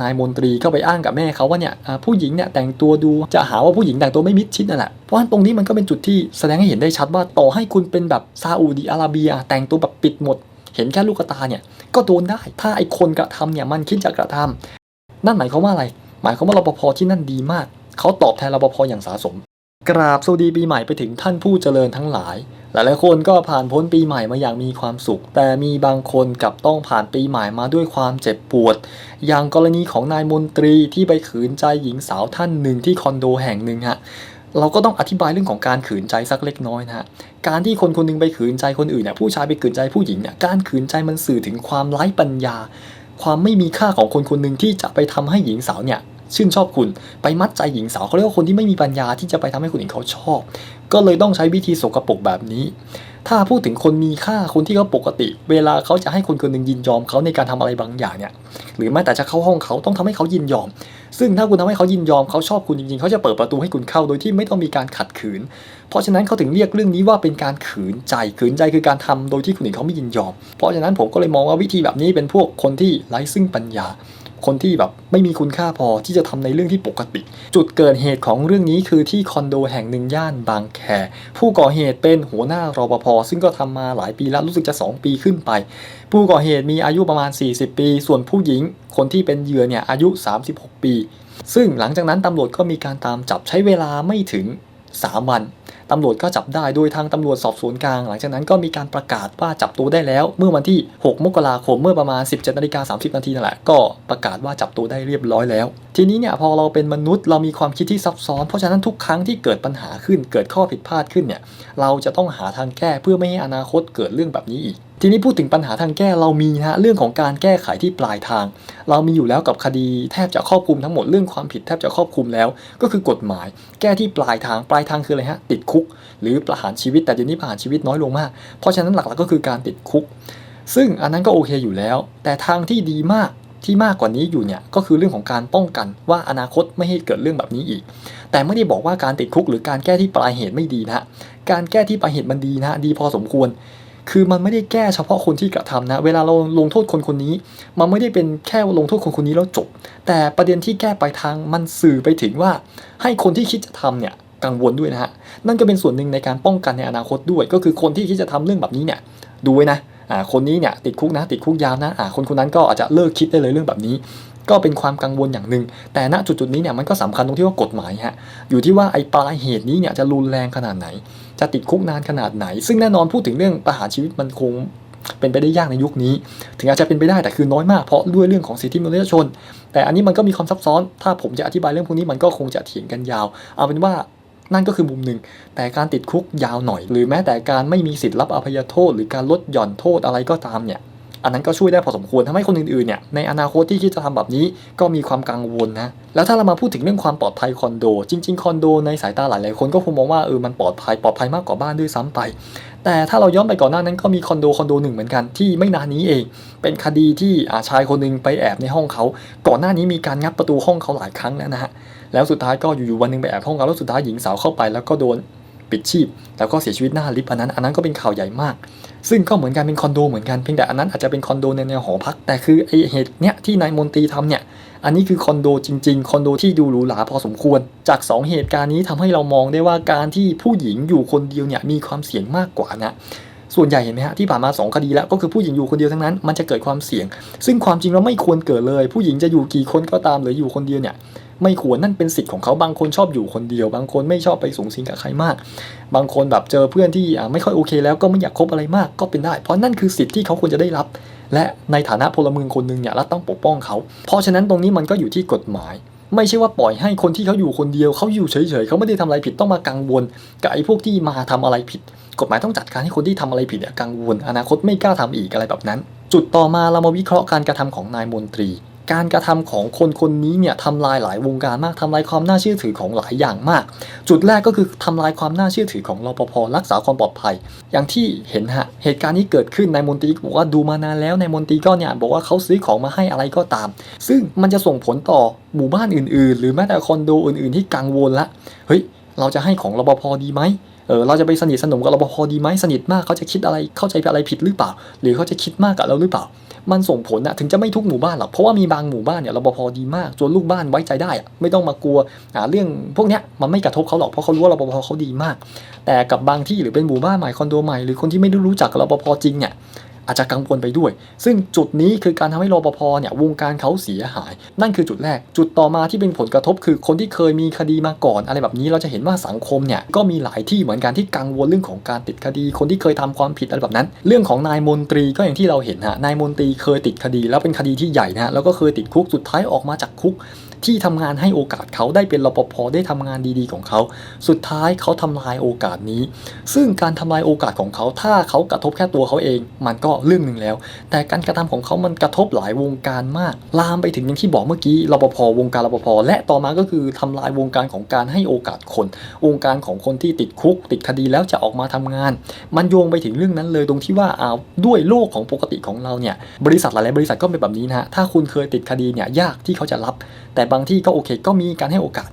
นายมนตรีก็ไปอ้างกับแม่เขาว่าเนี่ยผู้หญิงเนี่ยแต่งตัวดูจะหาว่าผู้หญิงแต่งตัวไม่มิดชิดนั่นแหละเพราะฉะนั้นตรงนี้มันก็เป็นจุดที่แสดงให้เห็นได้ชัดว่าต่อให้คุณเป็นแบบซาอุดีอาระเบีย แต่งตัวแบบปิดหมด เห็นแค่ลูกตาเนี่ยก็โดนได้ ถ้าไอ้คนกระทำเนี่ยมันคิดจะกระทำนั่นหมายความว่าอะไร หมายความว่ารปภที่นั่นดีมาก เขาตอบแทนรปภอย่างสาสม กราบสวัสดีปีใหม่ไปถึงท่านผู้เจริญทั้งหลาย หลายๆคนก็ผ่านพ้นปีใหม่มาอย่างมีความสุข แต่มีบางคนกลับต้องผ่านปีใหม่มาด้วยความเจ็บปวด อย่างกรณีของนายมนตรีที่ไปขืนใจหญิงสาวท่านหนึ่งที่คอนโดแห่งหนึ่งฮะเราก็ต้องอธิบายเรื่องของการขืนใจสักเล็กน้อยนะฮะ การที่คนคนหนึงไปขืนใจคนอื่นเนี่ยผู้ชายไปขืนใจผู้หญิงเนี่ยการขืนใจมันสื่อถึงความไร้ปัญญา ความไม่มีค่าของคนคนหนึ่งที่จะไปทำให้หญิงสาวเนี่ย ชื่นชอบคุณ ไปมัดใจหญิงสาวเขาเรียกว่าคนที่ไม่มีปัญญาที่จะไปทำให้คนอื่นเขาชอบ ก็เลยต้องใช้วิธีสกปรกแบบนี้ ถ้าพูดถึงคนมีค่าคนที่เขาปกติ เวลาเขาจะให้คนคนหนึ่งยินยอมเขาในการทำอะไรบางอย่างเนี่ย หรือแม้แต่จะเข้าห้องเขาต้องทำให้เขายินยอม ซึ่งถ้าคุณทำให้เขายินยอมเขาชอบคุณจริงๆ เขาจะเปิดประตูให้คุณเข้าโดยที่ไม่ต้องมีการขัดขืน เพราะฉะนั้นเขาถึงเรียกเรื่องนี้ว่าเป็นการขืนใจ ขืนใจคือการทำโดยที่คนอื่นเขาไม่ยินยอม เพราะฉะนั้นผมก็เลยมองว่าวิธีแบบนี้เป็นพวกคนที่ไร้ซึ่งปัญญา คนที่แบบไม่มีคุณค่าพอที่จะทำในเรื่องที่ปกติ จุดเกิดเหตุของเรื่องนี้คือที่คอนโดแห่งหนึ่งย่านบางแค ผู้ก่อเหตุเป็นหัวหน้ารปภซึ่งก็ทำมาหลายปีแล้วรู้สึกจะ 2 ปีขึ้นไป ผู้ก่อเหตุมีอายุประมาณ 40 ปี ส่วนผู้หญิง คนที่เป็นเหยื่อเนี่ยอายุ 36 ปี ซึ่งหลังจากนั้นตำรวจก็มีการตามจับใช้เวลาไม่ถึง3วัน ตำรวจก็จับได้โดยทางตำรวจสอบสวนกลาง หลังจากนั้นก็มีการประกาศว่าจับตัวได้แล้ว เมื่อวันที่ 6 มกราคมเมื่อประมาณ 17นาฬิกา30 นาทีนั่นแหละก็ประกาศว่าจับตัวได้เรียบร้อยแล้ว ทีนี้เนี่ยพอเราเป็นมนุษย์เรามีความคิดที่ซับซ้อน เพราะฉะนั้นทุกครั้งที่เกิดปัญหาขึ้น เกิดข้อผิดพลาดขึ้นเนี่ยเราจะต้องหาทางแก้เพื่อไม่ให้อนาคตเกิดเรื่องแบบนี้อีก ทีนี้พูดถึงปัญหาทางแก้เรามีนะฮะเรื่องของการแก้ไขที่ปลายทาง เรามีอยู่แล้วกับคดีแทบจะครอบคลุมทั้งหมดเรื่องความผิดแทบจะครอบคลุมแล้ว ก็คือกฎหมาย แก้ที่ปลายทางปลายทางคืออะไรฮะติดคุก หรือประหารชีวิตแต่เดี๋ยวนี้ประหารชีวิตน้อยลงมาก เพราะฉะนั้นหลักๆก็คือการติดคุก ซึ่งอันนั้นก็โอเคอยู่แล้ว แต่ทางที่ดีมากที่มากกว่านี้อยู่เนี่ยก็คือเรื่องของการป้องกันว่าอนาคตไม่ให้เกิดเรื่องแบบนี้อีก แต่ไม่ได้บอกว่าการติดคุกหรือการแก้ที่ปลายเหตุไม่ดีนะฮะการแก้ที่ปลายเหตุมันดีนะฮะดีพอสมควร คือมันไม่ได้แก้เฉพาะคนที่กระทำนะ เวลาเราลงโทษคนคนนี้ มันไม่ได้เป็นแค่ลงโทษคนคนนี้แล้วจบ แต่ประเด็นที่แก้ไปทางมันสื่อไปถึงว่า ให้คนที่คิดจะทำเนี่ยกังวลด้วยนะฮะ นั่นก็เป็นส่วนหนึ่งในการป้องกันในอนาคตด้วย ก็คือคนที่คิดจะทำเรื่องแบบนี้เนี่ย ดูไว้นะ อ่า คนนี้เนี่ยติดคุกนะ ติดคุกยาวนะ อ่า คนคนนั้นก็อาจจะเลิกคิดได้เลยเรื่องแบบนี้ ก็เป็นความกังวลอย่างหนึ่ง แต่ณจุดจุดๆนี้เนี่ยมันก็สำคัญตรงที่ว่ากฎหมายฮะ อยู่ที่ว่าไอ้ปลายเหตุนี้เนี่ยจะรุนแรงขนาดไหน จะติดคุกนานขนาดไหน ซึ่งแน่นอนพูดถึงเรื่องประหารชีวิตมันคงเป็นไปได้ยากในยุคนี้ ถึงอาจจะเป็นไปได้แต่คือน้อยมากเพราะด้วยเรื่องของสิทธิมนุษยชน แต่อันนี้มันก็มีความซับซ้อน ถ้าผมจะอธิบายเรื่องพวกนี้มันก็คงจะเถียงกันยาว เอาเป็นว่านั่นก็คือมุมหนึ่ง แต่การติดคุกยาวหน่อย หรือแม้แต่การไม่มีสิทธิ์รับอภัยโทษ หรือการลดหย่อนโทษอะไรก็ตามเนี่ย อันนั้นก็ช่วยได้พอสมควรทำให้คนอื่นๆเนี่ยในอนาคตที่คิดจะทำแบบนี้ก็มีความกังวลนะแล้วถ้าเรามาพูดถึงเรื่องความปลอดภัยคอนโด จริง ๆ คอนโดในสายตาหลายๆคนก็คงมองว่าเออมันปลอดภัยปลอดภัยมากกว่าบ้านด้วยซ้ำไป แต่ถ้าเราย้อนไปก่อนหน้านั้นก็มีคอนโดคอนโดหนึ่งเหมือนกันที่ไม่นานนี้เอง เป็นคดีที่อาชายคนหนึงไปแอบในห้องเขา ก่อนหน้านี้มีการงัดประตูห้องเขาหลายครั้งแล้วนะฮะแล้วสุดท้ายก็อยู่ๆวันหนึงไปแอบห้องเขาแล้วสุดท้ายหญิงสาวเข้าไปแล้วก็โดน ปิดชีพ แล้วก็เสียชีวิตหน้าลิฟต์อันนั้นอันนั้นก็เป็นข่าวใหญ่มาก ซึ่งก็เหมือนกันเป็นคอนโดเหมือนกันเพียงแต่อันนั้นอาจจะเป็นคอนโดในแนวหอพัก แต่คือไอเหตุเนี้ยที่นายมนตรีทำเนี่ยอันนี้คือคอนโดจริงๆ คอนโดที่ดูหรูหราพอสมควร จาก 2 เหตุการณ์นี้ทำให้เรามองได้ว่าการที่ผู้หญิงอยู่คนเดียวเนี่ยมีความเสี่ยงมากกว่านะส่วนใหญ่เห็นไหมฮะที่ผ่านมา 2 คดีแล้วก็คือผู้หญิงอยู่คนเดียวทั้งนั้น มันจะเกิดความเสี่ยง ซึ่งความจริงแล้วไม่ควรเกิดเลย ผู้หญิงจะอยู่กี่คนก็ตามหรืออยู่คนเดียวเนี่ย ไม่ควรนั่นเป็นสิทธิ์ของเขาบางคนชอบอยู่คนเดียว บางคนไม่ชอบไปสูงสิงกับใครมาก บางคนแบบเจอเพื่อนที่ไม่ค่อยโอเค แล้วก็ไม่อยากคบอะไรมากก็เป็นได้ เพราะนั่นคือสิทธิ์ที่เขาควรจะได้รับ และในฐานะพลเมืองคนหนึ่งเนี่ยเราต้องปกป้องเขา เพราะฉะนั้นตรงนี้มันก็อยู่ที่กฎหมายไม่ใช่ว่าปล่อยให้คนที่เขาอยู่คนเดียวเขาอยู่เฉยๆเขาไม่ได้ทำอะไรผิดต้องมากังวลกับไอ้พวกที่มาทำอะไรผิด กฎหมายต้องจัดการให้คนที่ทำอะไรผิดเนี่ยกังวล อนาคตไม่กล้าทำอีกอะไรแบบนั้น จุดต่อมาเรามาวิเคราะห์การกระทำของนายมนตรี การกระทำของคนคนนี้เนี่ยทำลายหลายวงการมากทำลายความน่าเชื่อถือของหลายอย่างมาก จุดแรกก็คือทำลายความน่าเชื่อถือของรปภรักษาความปลอดภัย อย่างที่เห็นฮะเหตุการณ์นี้เกิดขึ้นนายมนตรีบอกว่าดูมานานแล้วนายมนตรีก็เนี่ยบอกว่าเขาซื้อของมาให้อะไรก็ตาม ซึ่งมันจะส่งผลต่อหมู่บ้านอื่น ๆ หรือแม้แต่คอนโดอื่น ๆที่กังวลละเฮ้ยเราจะให้ของรปภดีไหมเออเราจะไปสนิทสนมกับรปภดีไหมสนิทมากเขาจะคิดอะไรเข้าใจอะไรผิดหรือเปล่า หรือเขาจะคิดมากกับเราหรือเปล่า มันส่งผลอะถึงจะไม่ทุกหมู่บ้านหรอกเพราะว่ามีบางหมู่บ้านเนี่ยรปภดีมากจนลูกบ้านไว้ใจได้อะไม่ต้องมากลัวเรื่องพวกเนี้ยมันไม่กระทบเขาหรอกเพราะเขารู้ว่ารปภเขาดีมาก แต่กับบางที่หรือเป็นหมู่บ้านใหม่คอนโดใหม่หรือคนที่ไม่ได้รู้จักรปภจริงเนี่ย อาจจะกังวลไปด้วย ซึ่งจุดนี้คือการทำให้รปภเนี่ยวงการเขาเสียหาย นั่นคือจุดแรก จุดต่อมาที่เป็นผลกระทบ คือคนที่เคยมีคดีมาก่อน อะไรแบบนี้เราจะเห็นว่าสังคมเนี่ยก็มีหลายที่เหมือนกันที่กังวลเรื่องของการติดคดี คนที่เคยทำความผิดอะไรแบบนั้น เรื่องของนายมนตรีก็อย่างที่เราเห็นฮะนายมนตรีเคยติดคดี แล้วเป็นคดีที่ใหญ่นะฮะแล้วก็เคยติดคุกสุดท้ายออกมาจากคุก ที่ทำงานให้โอกาสเขาได้เป็นรปภได้ทำงานดีๆของเขา สุดท้ายเขาทำลายโอกาสนี้ ซึ่งการทำลายโอกาสของเขา ถ้าเขากระทบแค่ตัวเขาเอง มันก็เรื่องหนึ่งแล้ว แต่การกระทำของเขามันกระทบหลายวงการมาก ลามไปถึงอย่างที่บอกเมื่อกี้รปภวงการรปภและต่อมาก็คือทำลายวงการของการให้โอกาสคน วงการของคนที่ติดคุก ติดคดีแล้วจะออกมาทำงาน มันโยงไปถึงเรื่องนั้นเลยตรงที่ว่าเอาด้วยโลกของปกติของเราเนี่ยบริษัทหลายๆบริษัทก็เป็นแบบนี้นะฮะถ้าคุณเคยติดคดีเนี่ยยากที่เขาจะรับ แต่บางที่ก็โอเค ก็มีการให้โอกาส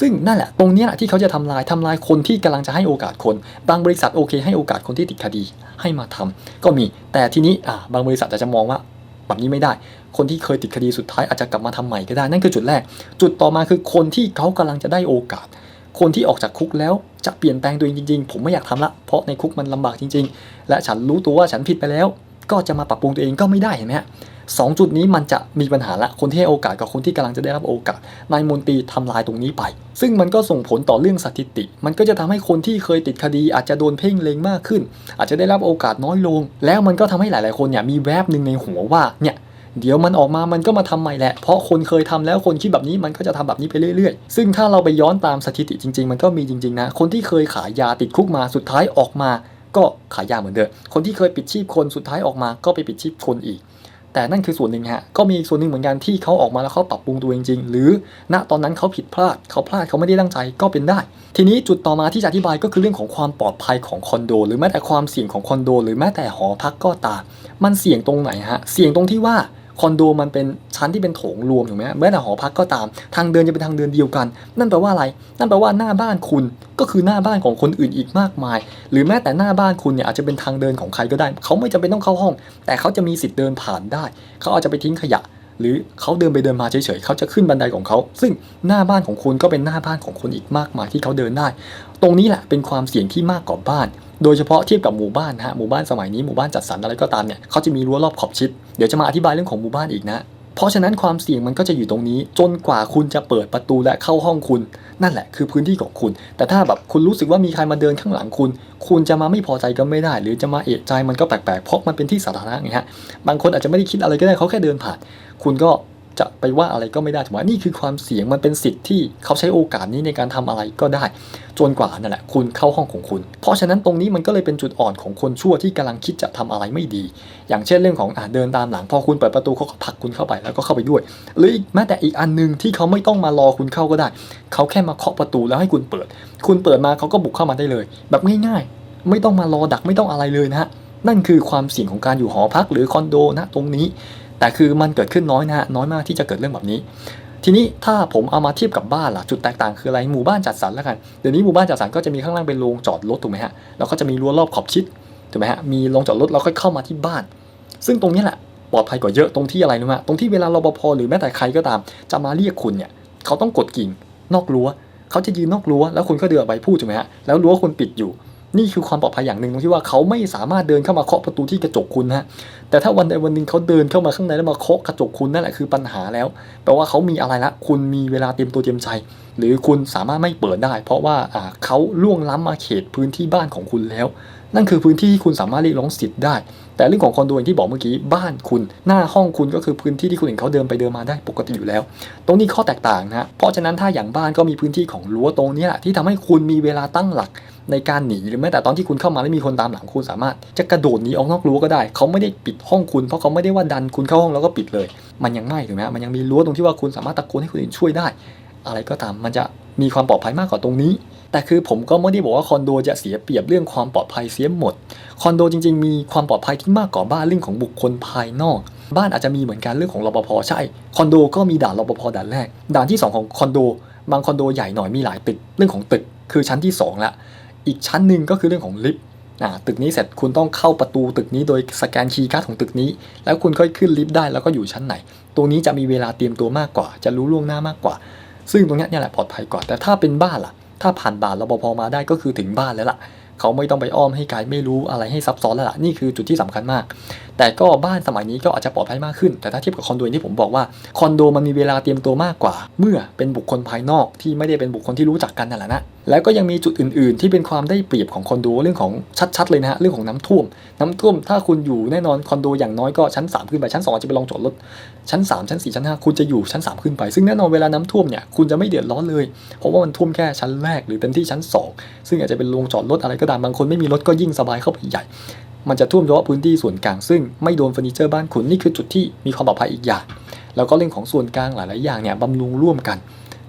ซึ่งนั่นแหละตรงนี้แหละที่เขาจะทำลายทำลายคนที่กำลังจะให้โอกาสคน บางบริษัทโอเค ให้โอกาสคนที่ติดคดีให้มาทำก็มีแต่ทีนี้อ่าบางบริษัทอาจจะมองว่าแบบนี้ไม่ได้ คนที่เคยติดคดีสุดท้ายอาจจะกลับมาทำใหม่ก็ได้ นั่นคือจุดแรก จุดต่อมาคือคนที่เขากำลังจะได้โอกาส คนที่ออกจากคุกแล้วจะเปลี่ยนแปลงตัวเองจริง ๆ ผมไม่อยากทำละ เพราะในคุกมันลำบากจริง ๆ และฉันรู้ตัวว่าฉันผิดไปแล้ว ก็จะมาปรับปรุงตัวเองก็ไม่ได้เห็นไหม ฮะสองจุดนี้มันจะมีปัญหาละคนที่ให้โอกาสกับคนที่กำลังจะได้รับโอกาสนายมนตรีทำลายตรงนี้ไป ซึ่งมันก็ส่งผลต่อเรื่องสถิติ มันก็จะทำให้คนที่เคยติดคดีอาจจะโดนเพ่งเลงมากขึ้น อาจจะได้รับโอกาสน้อยลง แล้วมันก็ทำให้หลาย ๆ คนเนี่ยมีแวบหนึ่งในหัวว่าเนี่ยเดี๋ยวมันออกมามันก็มาทำใหม่แหละ เพราะคนเคยทำแล้วคนคิดแบบนี้มันก็จะทำแบบนี้ไปเรื่อยๆ ซึ่งถ้าเราไปย้อนตามสถิติจริง ๆ มันก็มีจริง ๆ นะ คนที่เคยขายยาติดคุกมาสุดท้ายออกมา ก็ขายยาเหมือนเดิม คนที่เคยปิดชีพคนสุดท้ายออกมาก็ไปปิดชีพคนอีก แต่นั่นคือส่วนหนึ่งฮะก็มีอีกส่วนหนึ่งเหมือนกันที่เขาออกมาแล้วเขาปรับปรุงตัวจริงๆหรือ ณตอนนั้นเขาผิดพลาดเขาพลาดเขาไม่ได้ตั้งใจก็เป็นได้ ทีนี้จุดต่อมาที่จะอธิบายก็คือเรื่องของความปลอดภัยของคอนโด หรือแม้แต่ความเสี่ยงของคอนโด หรือแม้แต่หอพักก็ตามมันเสี่ยงตรงไหนฮะเสี่ยงตรงที่ว่าคอนโดมันเป็น ชั้นที่เป็นโถงรวมถูกไหมแม้แต่หอพักก็ตาม ทางเดินจะเป็นทางเดินเดียวกัน นั่นแปลว่าอะไร นั่นแปลว่าหน้าบ้านคุณก็คือหน้าบ้านของคนอื่นอีกมากมาย หรือแม้แต่หน้าบ้านคุณเนี่ยอาจจะเป็นทางเดินของใครก็ได้ เขาไม่จำเป็นต้องเข้าห้อง แต่เขาจะมีสิทธิ์เดินผ่านได้ เขาอาจจะไปทิ้งขยะ หรือเขาเดินไปเดินมาเฉยๆเขาจะขึ้นบันไดของเขา ซึ่งหน้าบ้านของคุณก็เป็นหน้าบ้านของคนอีกมากมายที่เขาเดินได้ ตรงนี้แหละเป็นความเสี่ยงที่มากกว่าบ้านโดยเฉพาะเทียบกับหมู่บ้านนะฮะหมู่บ้านสมัยนี้หมู่บ้านจัดสรรอะไรก็ตามเนี่ยเขาจะมีรั้วรอบขอบชิด เดี๋ยวจะมาอธิบายเรื่องของหมู่บ้านอีกนะ เพราะฉะนั้นความเสี่ยงมันก็จะอยู่ตรงนี้ จนกว่าคุณจะเปิดประตูและเข้าห้องคุณ นั่นแหละคือพื้นที่ของคุณ แต่ถ้าแบบคุณรู้สึกว่ามีใครมาเดินข้างหลังคุณ คุณจะมาไม่พอใจก็ไม่ได้ หรือจะมาเอะใจมันก็แปลกๆเพราะมันเป็นที่สาธารณะไงฮะบางคนอาจจะไม่ได้คิดอะไรก็ได้เขาแค่เดินผ่าน คุณก็ จะไปว่าอะไรก็ไม่ได้ถูกไหมนี่คือความเสี่ยงมันเป็นสิทธิ์ที่เขาใช้โอกาสนี้ในการทำอะไรก็ได้ จนกว่านั่นแหละคุณเข้าห้องของคุณ เพราะฉะนั้นตรงนี้มันก็เลยเป็นจุดอ่อนของคนชั่วที่กำลังคิดจะทำอะไรไม่ดี อย่างเช่นเรื่องของอ่าเดินตามหลัง พอคุณเปิดประตูเขาก็ผลักคุณเข้าไปแล้วก็เข้าไปด้วย หรือแม้แต่อีกอันหนึงที่เขาไม่ต้องมารอคุณเข้าก็ได้ เขาแค่มาเคาะประตูแล้วให้คุณเปิด คุณเปิดมาเขาก็บุกเข้ามาได้เลย แบบง่ายๆ ไม่ต้องมารอดักไม่ต้องอะไรเลยนะฮะนั่นคือความเสี่ยงของการอยู่หอพักหรือคอนโดนะตรงนี้ แต่คือมันเกิดขึ้นน้อยนะฮะน้อยมากที่จะเกิดเรื่องแบบนี้ ทีนี้ถ้าผมเอามาเทียบกับบ้านล่ะจุดแตกต่างคืออะไรหมู่บ้านจัดสรรแล้วกันเดี๋ยวนี้หมู่บ้านจัดสรรก็จะมีข้างล่างเป็นโรงจอดรถถูกไหมฮะแล้วก็จะมีรั้วรอบขอบชิดถูกไหมฮะมีโรงจอดรถแล้วค่อยเข้ามาที่บ้าน ซึ่งตรงนี้แหละปลอดภัยกว่าเยอะตรงที่อะไรรู้ไหมตรงที่เวลารปภหรือแม้แต่ใครก็ตาม จะมาเรียกคุณเนี่ยเขาต้องกดกิ่งนอกรั้วเขาจะยืนนอกรั้วแล้วคุณก็เดินอไปพูดถูกไหมฮะแล้วรั้วคุณปิดอยู่ นี่คือความปลอดภัยอย่างหนึ่งตรงที่ว่าเขาไม่สามารถเดินเข้ามาเคาะประตูที่กระจกคุณฮะแต่ถ้าวันใดวันหนึ่งเขาเดินเข้ามาข้างในแล้วมาเคาะกระจกคุณนั่นแหละคือปัญหาแล้วแปลว่าเขามีอะไรละคุณมีเวลาเตรียมตัวเตรียมใจ หรือคุณสามารถไม่เปิดได้ เพราะว่าอ่าเขาล่วงล้ำมาเขตพื้นที่บ้านของคุณแล้ว นั่นคือพื้นที่ที่คุณสามารถเรียกร้องสิทธิ์ได้ แต่เรื่องของคอนโดอย่างที่บอกเมื่อกี้บ้านคุณ หน้าห้องคุณก็คือพื้นที่ที่คุณเห็นเขาเดินไปเดินมาได้ปกติอยู่แล้ว ตรงนี้ข้อแตกต่างนะเพราะฉะนั้นถ้าอย่างบ้านก็มีพื้นที่ของรั้วตรงนี้แหละที่ทำให้คุณมีเวลาตั้งหลักในการหนีหรือแม้แต่ตอนที่คุณเข้ามาแล้วมีคนตามหลังคุณสามารถ จะกระโดดหนีออกนอกรั้วก็ได้ เขาไม่ได้ปิดห้องคุณเพราะเขาไม่ได้ว่าดันคุณเข้าห้องแล้วก็ปิดเลย มันยังไม่ถูกไหมมันยังมีรั้วตรงที่ว่าคุณสามารถตะโกนให้คนอื่นช่วยได้ อะไรก็ตามมันจะมีความปลอดภัยมากกว่าตรงนี้ แต่คือผมก็ไม่ได้บอกว่าคอนโดจะเสียเปรียบเรื่องความปลอดภัยเสียหมด คอนโดจริง ๆ มีความปลอดภัยที่มากกว่าบ้านเรื่องของบุคคลภายนอก บ้านอาจจะมีเหมือนกันเรื่องของรปภใช่ คอนโดก็มีด่านรปภด่านแรก ด่านที่สองของคอนโด บางคอนโดใหญ่หน่อยมีหลายตึก เรื่องของตึกคือชั้นที่สองละ อีกชั้นหนึ่งก็คือเรื่องของลิฟต์ตึกนี้เสร็จคุณต้องเข้าประตูตึกนี้โดยสแกนคีย์การ์ดของตึกนี้ แล้วคุณค่อยขึ้นลิฟต์ได้แล้วก็อยู่ชั้นไหน ตรงนี้จะมีเวลาเตรียมตัวมากกว่า จะรู้ล่วงหน้ามากกว่า ซึ่งตรงนี้เนี่ยแหละปลอดภัยกว่าแต่ถ้าเป็นบ้านล่ะ ถ้าผ่านด่านรปภมาได้ก็คือถึงบ้านแล้วล่ะ เขาไม่ต้องไปอ้อมให้ไกลไม่รู้อะไรให้ซับซ้อนแล้วล่ะ นี่คือจุดที่สำคัญมาก แต่ก็บ้านสมัยนี้ก็อาจจะปลอดภัยมากขึ้น แต่ถ้าเทียบกับคอนโดองที่ผมบอกว่าคอนโดมันมีเวลาเตรียมตัวมากกว่า เมื่อเป็นบุคคลภายนอกที่ไม่ได้เป็นบุคคลที่รู้จักกันนั่นแหละนะแล้วก็ยังมีจุดอื่น ๆ ที่เป็นความได้เปรียบของคอนโดเรื่องของชัด ๆ เลยนะฮะเรื่องของน้ำท่วม น้ำท่วมถ้าคุณอยู่แน่นอนคอนโดอย่างน้อยก็ชั้น 3 ขึ้นไปชั้น2อาจจะไปลองจอดรถชั้น 3 ชั้น 4 ชั้น 5 คุณจะอยู่ชั้น 3 ขึ้นไป ซึ่งแน่นอนเวลาน้ำท่วมเนี่ยคุณจะไม่เดือดร้อนเลย เพราะว่ามันท่วมแค่ชั้นแรกหรือเต็มที่ชั้น 2 ซึ่งอาจจะเป็นโรงจอดรถอะไรก็ตามบางคนไม่มีรถก็ยิ่งสบายเข้าไปใหญ่ มันจะท่วมเฉพาะพื้นที่ส่วนกลางซึ่งไม่โดนเฟอร์นิเจอร์บ้านคุณนี่คือจุดที่มีความปลอดภัยอีกอย่าง แล้วก็เรื่องของส่วนกลางหลาย ๆ อย่างเนี่ยบำรุงร่วมกัน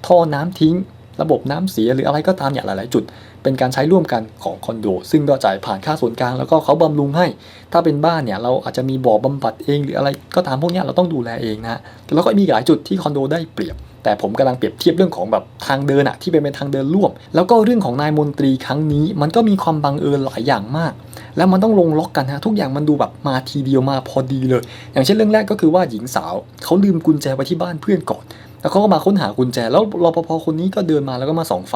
ท่อน้ำทิ้ง ระบบน้ำเสียหรืออะไรก็ตามเนี่ยหลาย ๆ จุด เป็นการใช้ร่วมกันของคอนโด ซึ่งก็จ่ายผ่านค่าส่วนกลางแล้วก็เขาบำรุงให้ ถ้าเป็นบ้านเนี่ยเราอาจจะมีบ่อบำบัดเองหรืออะไรก็ตามพวกเนี้ยเราต้องดูแลเองนะแล้วก็มีหลายจุดที่คอนโดได้เปรียบแต่ผมกำลังเปรียบเทียบเรื่องของแบบทางเดินอะที่เป็นเป็นทางเดินร่วม แล้วก็เรื่องของนายมนตรีครั้งนี้ มันก็มีความบังเอิญหลายอย่างมาก แล้วมันต้องลงล็อกกันฮะทุกอย่างมันดูแบบมาทีเดียวมาพอดีเลย อย่างเช่นเรื่องแรกก็คือว่าหญิงสาวเขาลืมกุญแจไว้ที่บ้านเพื่อนก่อน แล้วเขาก็มาค้นหากุญแจ แล้วรปภคนนี้ก็เดินมาแล้วก็มาส่องไฟ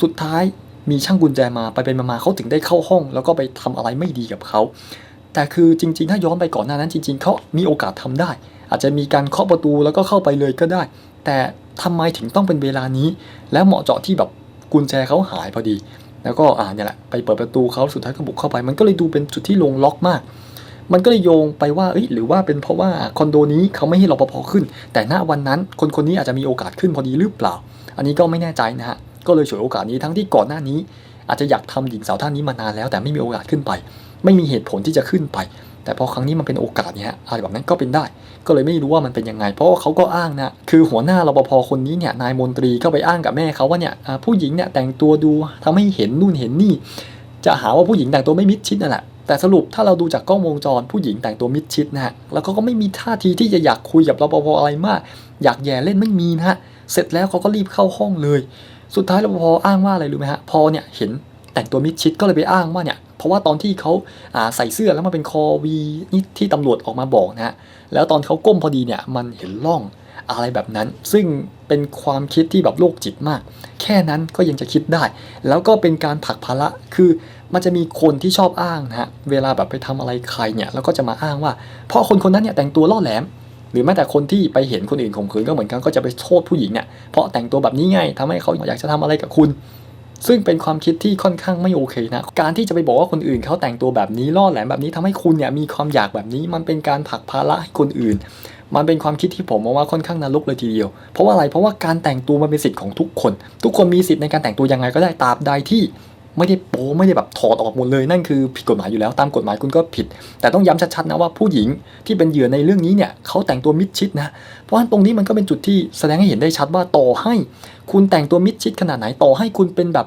สุดท้ายมีช่างกุญแจมาไปเป็นมาเขาถึงได้เข้าห้อง แล้วก็ไปทำอะไรไม่ดีกับเขาแต่คือจริง ๆ ถ้าย้อนไปก่อนหน้านั้นจริง ๆเขามีโอกาสทำได้ อาจจะมีการเคาะประตูแล้วก็เข้าไปเลยก็ได้ แต่ทำไมถึงต้องเป็นเวลานี้ แล้วเหมาะเจาะที่แบบกุญแจเขาหายพอดี แล้วก็อ่าเนี่ยแหละไปเปิดประตูเขาสุดท้ายก็บุกเข้าไป มันก็เลยดูเป็นจุดที่ลงล็อกมาก มันก็เลยโยงไปว่าเอ้ยหรือว่าเป็นเพราะว่าคอนโดนี้เขาไม่ให้รปภขึ้น แต่ณวันนั้นคนคนนี้อาจจะมีโอกาสขึ้นพอดีหรือเปล่า อันนี้ก็ไม่แน่ใจนะฮะก็เลยฉวยโอกาสนี้ทั้งที่ก่อนหน้านี้ อาจจะอยากทำหญิงสาวท่านนี้มานานแล้ว แต่ไม่มีโอกาสขึ้นไป ไม่มีเหตุผลที่จะขึ้นไป แต่พอครั้งนี้มันเป็นโอกาสเนี่ยอะไรแบบนั้นก็เป็นได้ ก็เลยไม่รู้ว่ามันเป็นยังไง เพราะเขาก็อ้างนะ คือหัวหน้ารปภคนนี้เนี่ยนายมนตรีก็ไปอ้างกับแม่เขาว่าเนี่ยผู้หญิงเนี่ยแต่งตัวดูทำให้เห็นนู่นเห็นนี่ จะหาว่าผู้หญิงแต่งตัวไม่มิดชิดนั่นแหละแต่สรุปถ้าเราดูจากกล้องวงจรผู้หญิงแต่งตัวมิดชิดนะฮะแล้วเขาก็ไม่มีท่าทีที่จะอยากคุยกับรปภอะไรมาก อยากแย่เล่นไม่มีนะฮะเสร็จแล้วเขาก็รีบเข้าห้องเลย สุดท้ายรปภอ้างว่าอะไรรู้ไหมฮะพอเนี่ยเห็นแต่งตัวมิดชิดก็เลยไปอ้างว่าเนี่ย ราะว่าตอนที่เขาาใส่เสื้อแล้วมันเป็นคอวีนี่ที่ตำรวจออกมาบอกนะฮะแล้วตอนเขาก้มพอดีเนี่ยมันเห็นร่องอะไรแบบนั้น ซึ่งเป็นความคิดที่แบบโรคจิตมาก แค่นั้นก็ยังจะคิดได้ แล้วก็เป็นการผลักภาระคือมันจะมีคนที่ชอบอ้างนะฮะเวลาแบบไปทำอะไรใครเนี่ยแล้วก็จะมาอ้างว่า เพราะคนคนนั้นเนี่ยแต่งตัวล่อแหลมหรือแม้แต่คนที่ไปเห็นคนอื่นข่มขืนก็เหมือนกันก็จะไปโทษผู้หญิงเนี่ยเพราะแต่งตัวแบบนี้ไงทำให้เขาอยากจะทำอะไรกับคุณ ซึ่งเป็นความคิดที่ค่อนข้างไม่โอเคนะ การที่จะไปบอกว่าคนอื่นเขาแต่งตัวแบบนี้ล่อแหลมแบบนี้ทำให้คุณเนี่ยมีความอยากแบบนี้ มันเป็นการผลักภาระให้คนอื่น มันเป็นความคิดที่ผมมองว่าค่อนข้างนรกเลยทีเดียว เพราะว่าอะไร เพราะว่าการแต่งตัวมันเป็นสิทธิ์ของทุกคน ทุกคนมีสิทธิ์ในการแต่งตัวยังไงก็ได้ตราบใดที่ ไม่ได้โป๊ไม่ได้แบบถอดออกหมดเลยนั่นคือผิดกฎหมายอยู่แล้วตามกฎหมายคุณก็ผิด แต่ต้องย้ำชัดๆนะว่าผู้หญิงที่เป็นเหยื่อในเรื่องนี้เนี่ยเขาแต่งตัวมิดชิดนะเพราะฉะนั้นตรงนี้มันก็เป็นจุดที่แสดงให้เห็นได้ชัดว่าต่อให้ คุณแต่งตัวมิดชิดขนาดไหนต่อให้คุณเป็นแบบ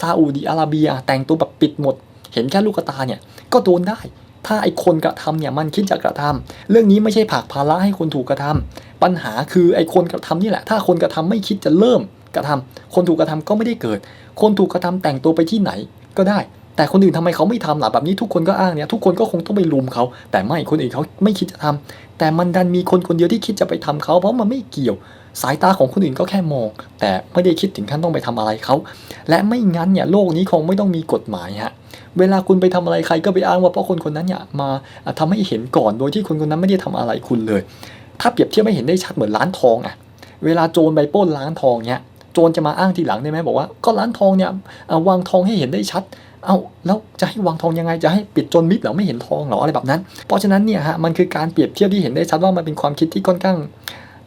ซาอุดีอาระเบีย แต่งตัวแบบปิดหมด เห็นแค่ลูกตาเนี่ยก็โดนได้ ถ้าไอคนกระทำเนี่ยมันคิดจะกระทำเรื่องนี้ไม่ใช่ผักภาระให้คนถูกกระทำปัญหาคือไอคนกระทำนี่แหละ ถ้าคนกระทำไม่คิดจะเริ่มกระทำคนถูกกระทำก็ไม่ได้เกิด คนถูกกระทำแต่งตัวไปที่ไหนก็ได้ แต่คนอื่นทำไมเขาไม่ทำล่ะแบบนี้ทุกคนก็อ้างเนี่ยทุกคนก็คงต้องไปลุมเขา แต่ไม่คนอื่นเขาไม่คิดจะทำแต่มันดันมีคนคนเดียวที่คิดจะไปทำเขาเพราะมันไม่เกี่ยวสายตาของคนอื่นก็แค่มอง แต่ไม่ได้คิดถึงขั้นต้องไปทำอะไรเขาและไม่งั้นเนี่ยโลกนี้คงไม่ต้องมีกฎหมายฮะเวลาคุณไปทำอะไรใครก็ไปอ้างว่าเพราะคนคนนั้นเนี่ยมาอะทำให้เห็นก่อนโดยที่คนคนนั้นไม่ได้ทำอะไรคุณเลย ถ้าเปรียบเทียบไม่เห็นได้ชัดเหมือนร้านทองอะเวลาโจรไปปล้นร้านทองเนี่ย โจรจะมาอ้างทีหลังได้ไหมบอกว่าก็ร้านทองเนี่ยอะวางทองให้เห็นได้ชัด เอาแล้วจะให้วางทองยังไงจะให้ปิดจนมิดหรอไม่เห็นทองหรออะไรแบบนั้น เพราะฉะนั้นเนี่ยฮะมันคือการเปรียบเทียบที่เห็นได้ชัดว่ามันเป็นความคิดที่ค่อนข้าง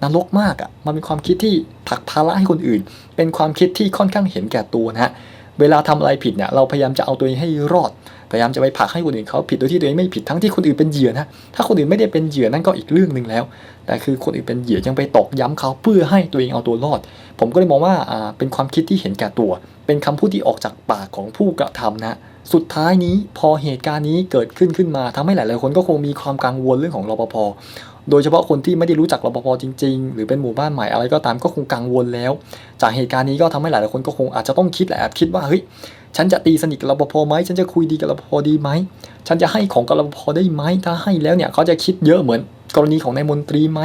นรกมากอะ่ะมันเป็นความคิดที่ผลักภาระให้คนอื่น เป็นความคิดที่ค่อนข้างเห็นแก่ตัวนะฮะ เวลาทำอะไรผิดเนี่ยเราพยายามจะเอาตัวเองให้รอด พยายามจะไปผลักให้คนอื่นเขาผิดโดยที่ตัวเองไม่ผิดทั้งที่คนอื่นเป็นเหยื่อนะถ้าคนอื่นไม่ได้เป็นเหยื่อนั่นก็อีกเรื่องหนึ่งแล้ว แต่คือคนอื่นเป็นเหยื่อยังไปตอกย้ำเขาเพื่อให้ตัวเองเอาตัวรอด ผมก็เลยมองว่าอ่าเป็นความคิดที่เห็นแก่ตัว เป็นคำพูดที่ออกจากปากของผู้กระทำนะสุดท้ายนี้พอเหตุการณ์นี้เกิดขึ้นขึ้นมาทำให้หลาย ๆ คนก็คงมีความกังวลเรื่องของรปภ โดยเฉพาะคนที่ไม่ได้รู้จักรปภจริง ๆ หรือเป็นหมู่บ้านใหม่อะไรก็ตามก็คงกังวลแล้ว จากเหตุการณ์นี้ก็ทำให้หลายๆคนก็คงอาจจะต้องคิดแหละคิดว่าเฮ้ยฉันจะตีสนิทกับรปภไหมฉันจะคุยดีกับรปภดีไหมฉันจะให้ของกับรปภได้ไหมถ้าให้แล้วเนี่ยเขาจะคิดเยอะเหมือนกรณีของนายมนตรีไหม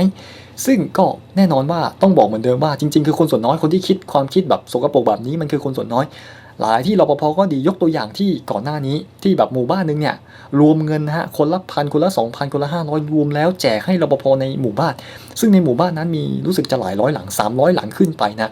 ซึ่งก็แน่นอนว่าต้องบอกเหมือนเดิมว่าจริง ๆ คือคนส่วนน้อยคนที่คิดความคิดแบบสกปรกแบบนี้มันคือคนส่วนน้อย หลายที่รปภก็ดียกตัวอย่างที่ก่อนหน้านี้ที่แบบหมู่บ้านหนึงเนี่ยรวมเงินนะฮะคนละพันคนละสองพันคนละห้าร้อยรวมแล้วแจกให้รปภในหมู่บ้าน ซึ่งในหมู่บ้านนั้นมีรู้สึกจะหลายร้อยหลัง 300 หลังขึ้นไปนะ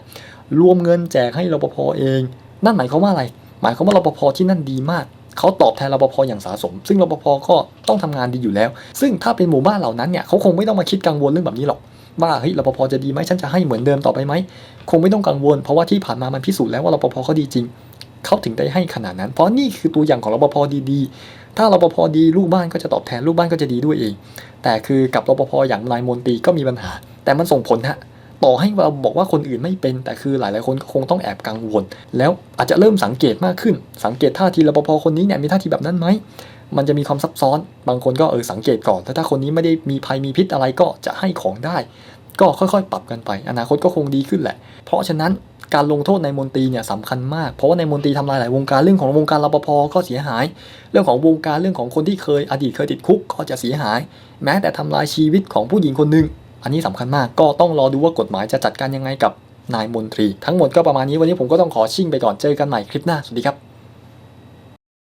รวมเงินแจกให้รปภเอง นั่นหมายความว่าอะไร หมายความว่ารปภที่นั่นดีมากเขาตอบแทนรปภอย่างสาสม ซึ่งรปภก็ต้องทำงานดีอยู่แล้ว ซึ่งถ้าเป็นหมู่บ้านเหล่านั้นเนี่ยเขาคงไม่ต้องมาคิดกังวลเรื่องแบบนี้หรอกว่าเฮ้ยรปภจะดีไหมฉันจะให้เหมือนเดิมต่อไปไหมคงไม่ต้องกังวล เพราะว่าที่ผ่านมามันพิสูจน์แล้วว่ารปภเขาดีจริง เขาถึงได้ให้ขนาดนั้น เพราะนี่คือตัวอย่างของรปภดีๆ ถ้ารปภดีลูกบ้านก็จะตอบแทนลูกบ้านก็จะดีด้วยเอง แต่คือกับรปภอย่างนายมนตรีก็มีปัญหา แต่มันส่งผลฮะต่อให้เราบอกว่าคนอื่นไม่เป็น แต่คือหลายๆคนก็คงต้องแอบกังวล แล้วอาจจะเริ่มสังเกตมากขึ้น สังเกตท่าทีรปภคนนี้เนี่ยมีท่าทีแบบนั้นไหมมันจะมีความซับซ้อน บางคนก็เออสังเกตก่อน ถ้าถ้าคนนี้ไม่ได้มีภัยมีพิษอะไรก็จะให้ของได้ ก็ค่อยๆ ปรับกันไป อนาคตก็คงดีขึ้นแหละ เพราะฉะนั้น การลงโทษในายมนตรีเนี่ยสำคัญมาก เพราะว่าในายมนตรีทำลายหลายวงการเรื่องของวงการรปภก็เสียหาย เรื่องของวงการเรื่องของคนที่เคยอดีตเคยติดคุกก็จะเสียหาย แม้แต่ทำลายชีวิตของผู้หญิงคนหนึ่งอันนี้สำคัญมากก็ต้องรอดูว่ากฎหมายจะจัดการยังไงกับนายมนตรี ทั้งหมดก็ประมาณนี้วันนี้ผมก็ต้องขอชิ่งไปก่อนเจอกันใหม่คลิปหน้าสวัสดีครับ